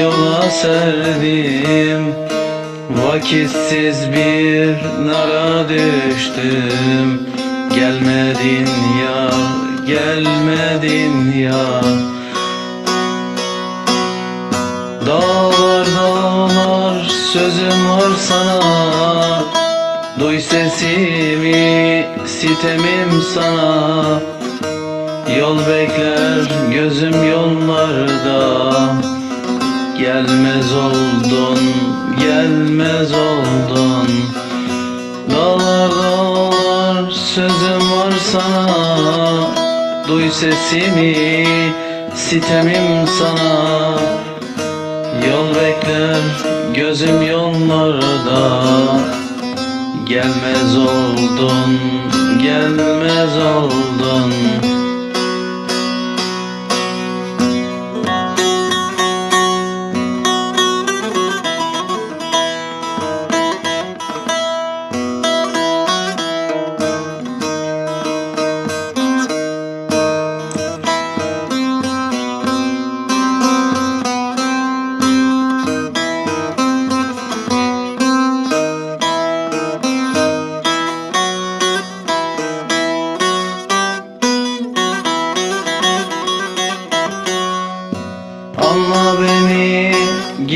yola serdim Vakitsiz bir nara düştüm. Gelmedin ya, gelmedin ya. Dağlar dağlar sözüm var sana. Duy sesimi sitemim sana. Yol bekler gözüm yollarda Gelmez oldun, gelmez oldun. Dağlar dağlar sözüm var sana. Duy sesimi, sitemim sana. Yol bekler gözüm yollarda. Gelmez oldun, gelmez oldun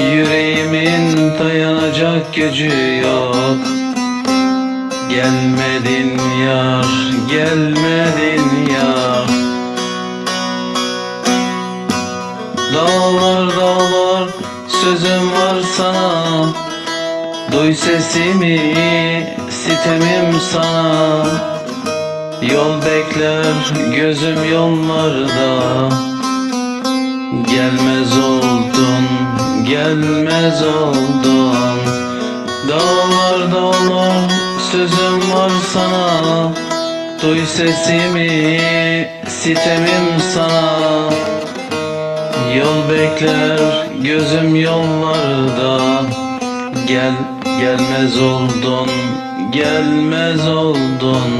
Yüreğimin dayanacak gücü yok. Gelmedin yar, gelmedin yar. Dağlar dağlar sözüm var sana. Duy sesimi, sitemim sana. Yol bekler gözüm yollarda. Gelmez oldun, gelmez oldun Dağlar dağlar sözüm var sana. Duy sesimi, sitemim sana. Yol bekler gözüm yollarda. Gel gelmez oldun gelmez oldun